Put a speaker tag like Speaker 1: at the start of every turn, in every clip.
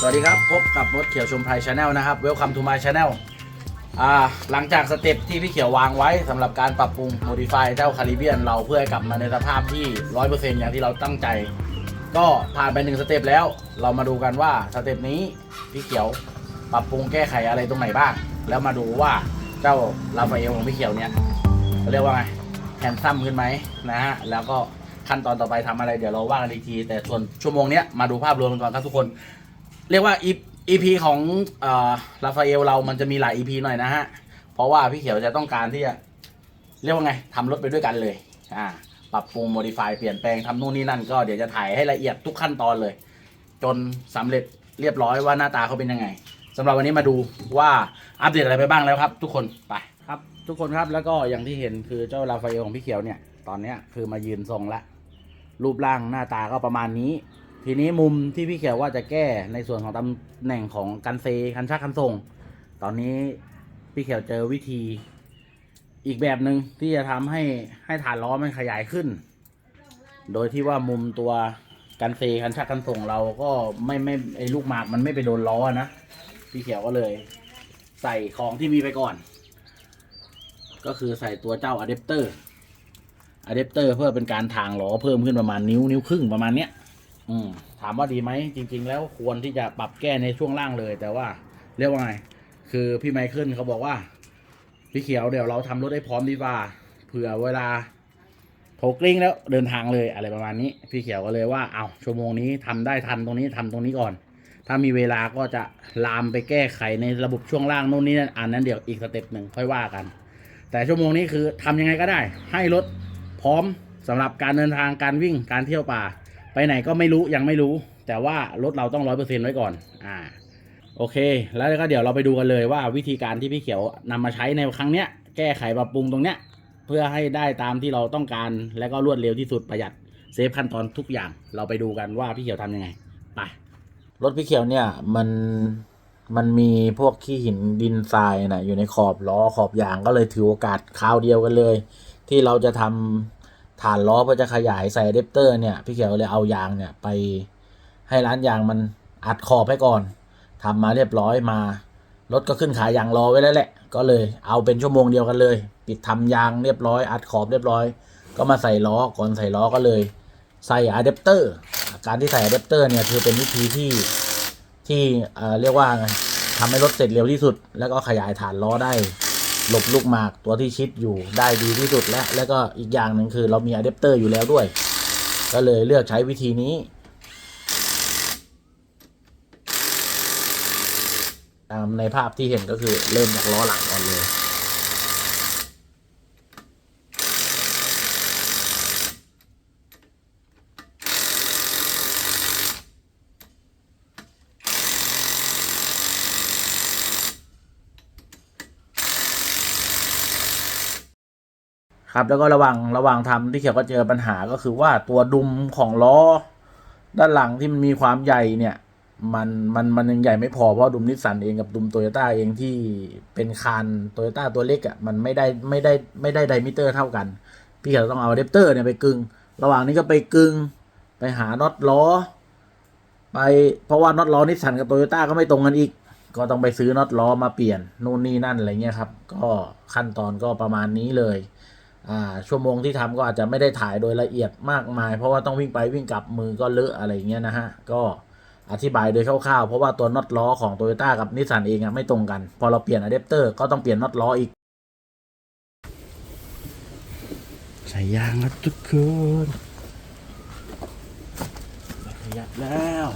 Speaker 1: สวัสดีครับ พบกับรถเขียวชมไพรชาแนลนะครับ Welcome to my channel อ่าหลังจากสเต็ปที่พี่เขียววางไว้สำหรับการปรับปรุง modify เจ้าคาริเบียนเราเพื่อให้กลับมาในสภาพที่100%อย่างที่เราตั้งใจ ก็ผ่านไปหนึ่งสเต็ปแล้ว เรามาดูกันว่าสเต็ปนี้พี่เขียวปรับปรุงแก้ไขอะไรตรงไหนบ้าง แล้วมาดูว่าเจ้าลาฟาเอลของพี่เขียวเนี่ยเขาเรียกว่าไงแฮนซัมขึ้นไหมนะฮะแล้วก็ขั้นตอนต่อไปทำอะไรเดี๋ยวเราว่ากันอีกที แต่ส่วนชั่วโมงเนี้ยมาดูภาพรวมกันก่อนครับทุกคน เรียกว่า EP ของลาฟาเอลเรามันจะมีหลาย EP หน่อยนะฮะ เพราะว่าพี่เขียวจะต้องการที่จะ เรียกว่าไงทำรถไปด้วยกันเลยอ่าปรับปรุง modify เปลี่ยนแปลงทำนู่นนี่นั่นก็เดี๋ยวจะถ่ายให้ละเอียดทุกขั้นตอนเลย จนสำเร็จเรียบร้อยว่าหน้าตาเขาเป็นยังไงสำหรับวันนี้มาดูว่าอัปเดตอะไรไปบ้างแล้วครับ ทุกคนไปครับทุกคนครับแล้วก็อย่างที่เห็นคือเจ้าลาฟาเอลของพี่เขียวเนี่ย ตอนเนี้ยคือมายืนทรงละรูปร่างหน้าตาก็ประมาณนี้ ทีนี้มุมที่พี่เขียวว่าจะแก้ในส่วนของตำแหน่งของกันเซคันชักคันทรงตอนนี้พี่เขียวเจอวิธีอีกแบบหนึ่งที่จะทำให้ให้ฐานล้อมันขยายขึ้น โดยที่ว่ามุมตัวกันเซคันชักคันส่งเราก็ไม่ไม่ไอลูกหมากมันไม่ไปโดนล้อนะพี่เขียวก็เลย ใส่ของที่มีไปก่อน ก็คือใส่ตัวเจ้าอะแดปเตอร์อะแดปเตอร์เพื่อเป็นการทางล้อเพิ่มขึ้นประมาณนิ้วนิ้วครึ่งประมาณเนี้ย อืมถามว่าดีไหมจริง ๆ แล้วควรที่จะปรับแก้ในช่วงล่างเลย แต่ว่าเรียกว่าไง คือพี่ไมเคิลเขาบอกว่า พี่เขียวเดี๋ยวเราทำรถให้พร้อมดีกว่าเผื่อเวลาโผกลิ้งแล้วเดินทางเลยอะไรประมาณนี้ พี่เขียวก็เลยว่าเอาชั่วโมงนี้ทำได้ทันตรงนี้ทำตรงนี้ก่อน ถ้ามีเวลาก็จะลามไปแก้ไขในระบบช่วงล่างโน่นนี่นั่นอันนั้นเดี๋ยวอีกสเต็ปหนึ่งค่อยว่ากัน แต่ชั่วโมงนี้คือทำยังไงก็ได้ ให้รถพร้อมสำหรับการเดินทางการวิ่งการเที่ยวป่า ไปไหนก็ไม่รู้ยังไม่รู้ แต่ว่ารถเราต้องร้อยเปอร์เซ็นต์ไว้ก่อน อ่า โอเค แล้วก็เดี๋ยวเราไปดูกันเลยว่าวิธีการที่พี่เขียวนำมาใช้ในครั้งเนี้ย แก้ไขปรับปรุงตรงเนี้ย เพื่อให้ได้ตามที่เราต้องการ และก็รวดเร็วที่สุดประหยัดเซฟขั้นตอนทุกอย่าง เราไปดูกันว่าพี่เขียวทำยังไงไปรถพี่เขียวเนี่ยมันมันมีพวกขี้หินดินทรายนะอยู่ในขอบล้อขอบยางก็เลยถือโอกาสคราวเดียวกันเลย ที่เราจะทำ ฐานล้อเพื่อจะขยายใส่อะแดปเตอร์เนี่ยพี่เขียวเลยเอายางเนี่ยไปให้ร้านยางมันอัดขอบให้ก่อนทำมาเรียบร้อยมารถก็ขึ้นขายยางรอไว้แล้วแหละ ก็เลยเอาเป็นชั่วโมงเดียวกันเลย ปิดทำยางเรียบร้อยอัดขอบเรียบร้อย ก็มาใส่ล้อก่อนใส่ล้อก็เลย ใส่อะแดปเตอร์การที่ใส่อะแดปเตอร์เนี่ยคือเป็นวิธีที่ที่เอ่อเรียกว่าไงทำให้รถเสร็จเร็วที่สุด แล้วก็ขยายฐานล้อได้ หลบลูกหมากตัวที่ชิดอยู่ได้ดีที่สุดแล้ว แล้วก็อีกอย่างหนึ่งคือเรามีอะแดปเตอร์อยู่แล้วด้วย ก็เลยเลือกใช้วิธีนี้ ตามในภาพที่เห็นก็คือเริ่มจากล้อหลังก่อนเลย ครับ แล้วก็ระว่างระว่างทำที่เขียวก็เจอปัญหาก็คือว่าตัวดุมของล้อ ด้านหลังที่มันมีความใหญ่เนี่ย มันมันมันยังใหญ่ไม่พอเพราะดุมนิสสันเองกับดุมโตโยต้าเองที่เป็นคานโตโยต้าตัวเล็กอะ่ะมันไม่ได้ไม่ได้ไม่ได้ไดมิเตอร์เท่ากัน พี่เขียวต้องเอาอะแดปเตอร์เนี่ยไปกึงระหว่างนี้ก็ไปกึงไปหาน็อตล้อ ไปเพราะว่าน็อตล้อนิสสันกับโตโยต้าก็ไม่ตรงกันอีกก็ต้องไปซื้อน็อตล้อมาเปลี่ยนนู่นนี่นั่นอะไรเงี้ยครับ ก็ขั้นตอนก็ประมาณนี้เลย ชั่วโมงที่ทำก็อาจจะไม่ได้ถ่ายโดยละเอียดมากมาย เพราะว่าต้องวิ่งไปวิ่งกลับมือก็เลอะอะไรอย่างเงี้ยนะฮะ ก็อธิบายโดยคร่าวๆ เพราะว่าตัวน็อตล้อของโตโยต้ากับนิสสันเองอะไม่ตรงกัน พอเราเปลี่ยนอะแดปเตอร์ก็ต้องเปลี่ยนน็อตล้ออีก ใส่ยางครับทุกคนขยับแล้ว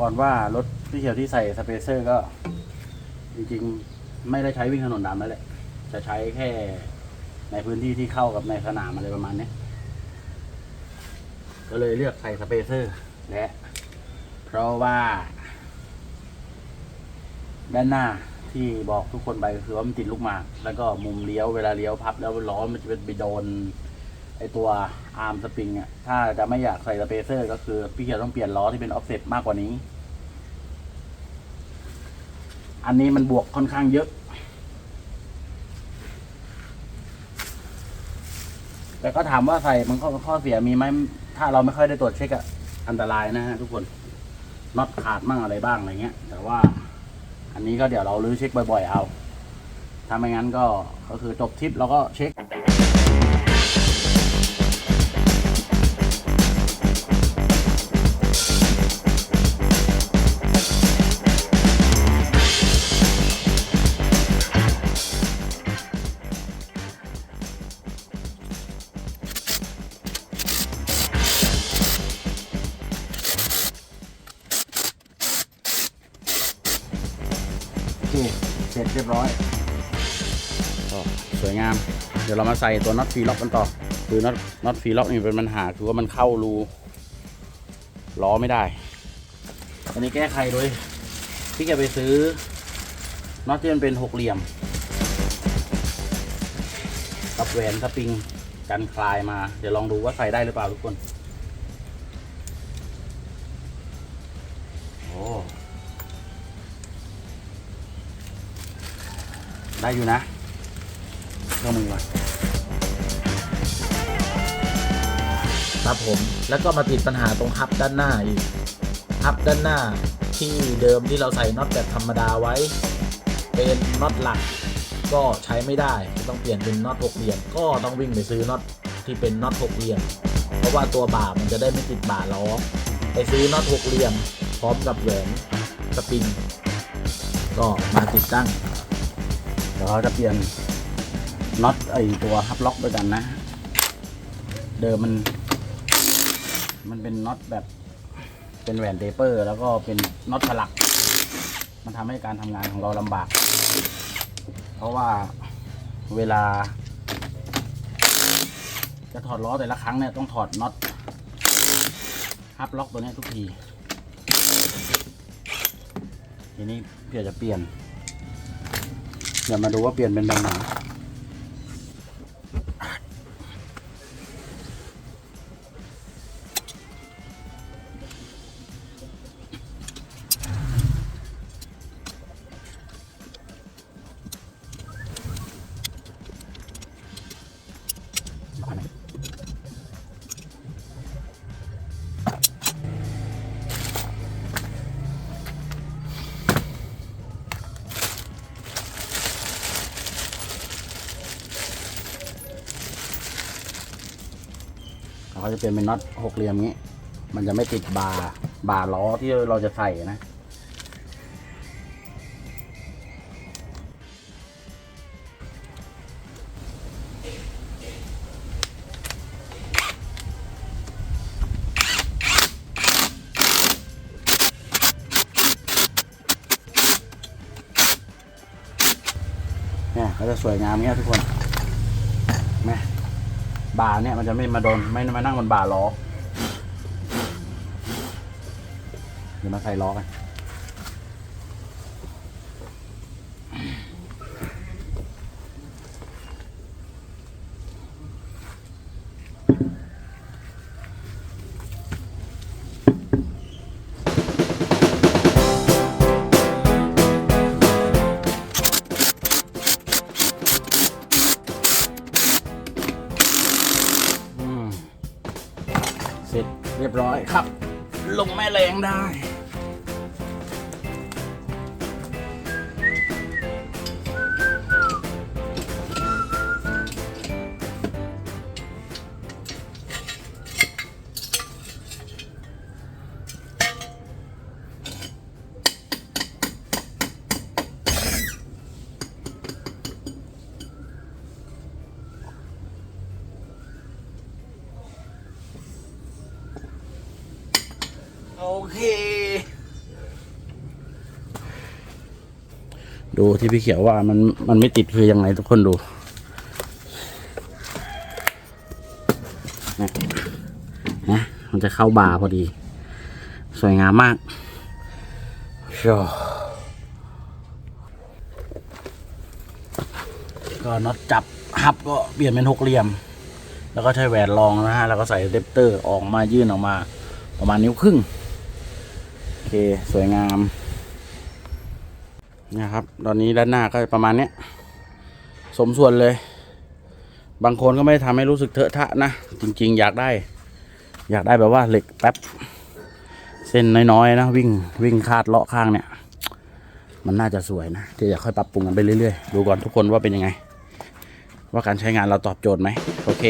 Speaker 1: ก่อนว่ารถพี่เขียวที่ใส่สเปเซอร์ก็ จริงๆ ไม่ได้ใช้วิ่งถนนดำแล้วแหละ จะใช้แค่ในพื้นที่ที่เข้ากับในสนามอะไรประมาณนี้ก็เลยเลือกใส่สเปเซอร์และเพราะว่า ด้านหน้าที่บอกทุกคนไปก็คือว่ามันติดลูกหมาก แล้วก็มุมเลี้ยวเวลาเลี้ยวพับแล้วล้อมันจะเป็นไปโดน ไอตัวอาร์มสปริงอะถ้าจะไม่อยากใส่สเปเซอร์ ก็คือพี่เขียวต้องเปลี่ยนล้อที่เป็นออฟเซ็ตมากกว่านี้ อันนี้มันบวกค่อนข้างเยอะ แต่ก็ถามว่าใส่มันข้อข้อเสียมีไหมถ้าเราไม่ค่อยได้ตรวจเช็คอะอันตรายนะฮะทุกคนน็อตขาดมั่งอะไรบ้างอะไรเงี้ย แต่ว่าอันนี้ก็เดี๋ยวเราลื้อเช็คบ่อยๆเอาถ้าไม่งั้นก็ก็คือจบทริปเราก็เช็ค ใส่ตัวน็อตฟรีล็อกกันต่อ คือน็อตน็อตฟรีล็อกนี่เป็นปัญหาคือว่ามันเข้ารูล้อไม่ได้อันนี้แก้ไขโดยพี่แกไปซื้อน็อตที่มันเป็นหกเหลี่ยม กับแหวนสปริงกันคลายมา เดี๋ยวลองดูว่าใส่ได้หรือเปล่าทุกคนโอ้ได้อยู่นะเครื่องมือมา
Speaker 2: ครับผมแล้วก็มาติดปัญหาตรงฮับด้านหน้าอีกฮับด้านหน้าที่เดิมที่เราใส่น็อตแบบธรรมดาไว้ เป็นน็อตหลัก ก็ใช้ไม่ได้ต้องเปลี่ยนเป็นน็อตหกเหลี่ยมก็ต้องวิ่งไปซื้อน็อตที่เป็นน็อตหกเหลี่ยมเพราะว่าตัวบ่ามันจะได้ไม่ติดบ่าล้อไปซื้อน็อตหกเหลี่ยม พร้อมกับแหวนสปริงก็มาติดตั้ง
Speaker 1: เดี๋ยวเราจะเปลี่ยนน็อตไอตัวฮับล็อกด้วยกันนะ เดิมมัน มันเป็นน็อตแบบเป็นแหวนเทเปอร์ แล้วก็เป็นน็อตสลัก มันทำให้การทำงานของเราลำบาก เพราะว่าเวลา จะถอดล้อแต่ละครั้งเนี่ยต้องถอดน็อตฮับล็อกตัวนี้ทุกที ทีนี้เพื่อจะเปลี่ยน เดี๋ยวมาดูว่าเปลี่ยนเป็นแบบไหน เราจะเปลี่ยนเป็นน็อตหกเหลี่ยมนี้ มันจะไม่ติดบาร์บาร์ล้อที่เราจะใส่นะเนี่ยก็จะสวยงามเงี้ยทุกคน บาร์เนี่ยมันจะไม่มาโดนไม่มานั่งบนบาร์ล้อเดี๋ยวมาใส่ล้อกัน ดูที่พี่เขียวว่ามันมันไม่ติดคือยังไงทุกคนดูนะนะมันจะเข้าบาร์พอดี สวยงามมากชอก็น็อตจับฮับก็เปลี่ยนเป็นหกเหลี่ยม แล้วก็ใช้แหวนรองนะฮะ แล้วก็ใส่เดปเตอร์ออกมายื่นออกมา ประมาณนิ้วครึ่ง โอเค สวยงาม นะครับ ตอนนี้ด้านหน้าก็ประมาณเนี้ยสมส่วนเลย บางคนก็ไม่ทำให้รู้สึกเถอะทะนะ จริง ๆ อยากได้ อยากได้แบบว่าเหล็กแป๊บ เส้นน้อยๆนะ วิ่งวิ่งคาดเลาะข้างเนี่ย มันน่าจะสวยนะเดี๋ยวจะค่อยปรับปรุงกันไปเรื่อยๆ ดูก่อนทุกคนว่าเป็นยังไง ว่าการใช้งานเราตอบโจทย์ไหมโอเค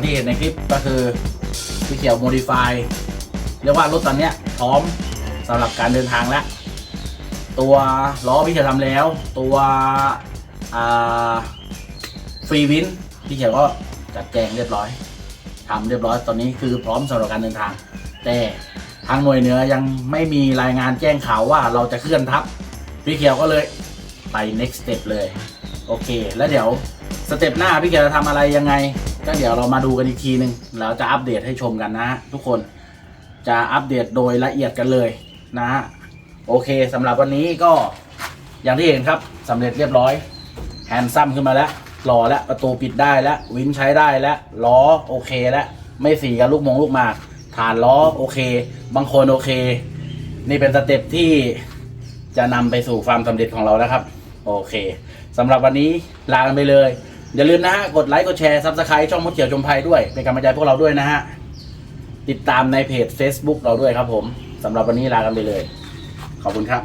Speaker 1: อย่างที่เห็นในคลิปก็คือพี่เขียวโมดิฟายเรียกว่ารถตอนนี้พร้อมสำหรับการเดินทางแล้ว ตัวล้อพี่เขียวทำแล้ว ตัวฟรีวินพี่เขียวก็จัดแจงเรียบร้อยทำเรียบร้อยตอนนี้คือพร้อมสำหรับการเดินทาง แต่ทางหน่วยเหนือยังไม่มีรายงานแจ้งข่าวว่าเราจะเคลื่อนทัพพี่เขียวก็เลยไป next step เลย โอเค แล้วเดี๋ยวสเต็ปหน้าพี่เขียวจะทำอะไรยังไง ก็เดี๋ยวเรามาดูกันอีกทีหนึ่งแล้วจะอัปเดตให้ชมกันนะฮะทุกคนจะอัปเดตโดยละเอียดกันเลยนะฮะโอเคสำหรับวันนี้ก็อย่างที่เห็นครับสำเร็จเรียบร้อยแฮนด์ซัมขึ้นมาแล้วหล่อแล้วประตูปิดได้แล้ววินใช้ได้แล้วล้อโอเคแล้วไม่สีกับลูกมงลูกหมากฐานล้อโอเค บางคนโอเค นี่เป็นสเต็ปที่จะนำไปสู่ความสำเร็จของเราแล้วครับ โอเคสำหรับวันนี้ลากันไปเลย อย่าลืมนะฮะ กดไลค์ กดแชร์ซับสไครต์ช่องมดเขียวชมภัยด้วย เป็นกำลังใจพวกเราด้วยนะฮะ ติดตามในเพจ Facebook เราด้วยครับผมสำหรับวันนี้ลากันไปเลย ขอบคุณครับ